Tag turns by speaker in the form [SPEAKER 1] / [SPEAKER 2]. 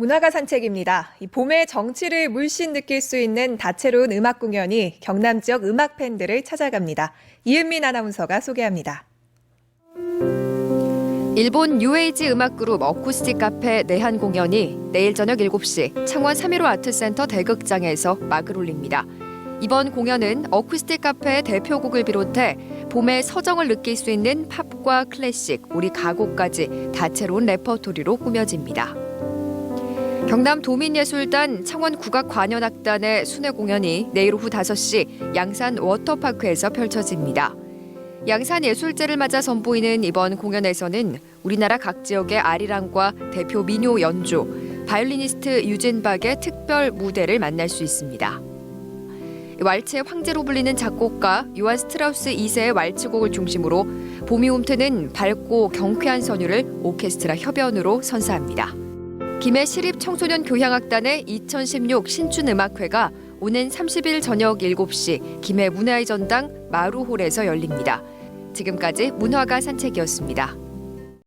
[SPEAKER 1] 문화가 산책입니다. 이 봄의 정취를 물씬 느낄 수 있는 다채로운 음악 공연이 경남 지역 음악 팬들을 찾아갑니다. 이은민 아나운서가 소개합니다.
[SPEAKER 2] 일본 뉴에이지 음악 그룹 어쿠스틱 카페 내한 공연이 내일 저녁 7시 창원 3.15 아트센터 대극장에서 막을 올립니다. 이번 공연은 어쿠스틱 카페의 대표곡을 비롯해 봄의 서정을 느낄 수 있는 팝과 클래식, 우리 가곡까지 다채로운 레퍼토리로 꾸며집니다. 경남 도민예술단 창원 국악관현악단의 순회 공연이 내일 오후 5시 양산 워터파크에서 펼쳐집니다. 양산 예술제를 맞아 선보이는 이번 공연에서는 우리나라 각 지역의 아리랑과 대표 민요 연주, 바이올리니스트 유진박의 특별 무대를 만날 수 있습니다. 왈츠의 황제로 불리는 작곡가 요한 스트라우스 2세의 왈츠곡을 중심으로 봄이 움트는 밝고 경쾌한 선율을 오케스트라 협연으로 선사합니다. 김해 시립 청소년 교향악단의 2016 신춘 음악회가 오는 30일 저녁 7시 김해 문화의 전당 마루홀에서 열립니다. 지금까지 문화가 산책이었습니다.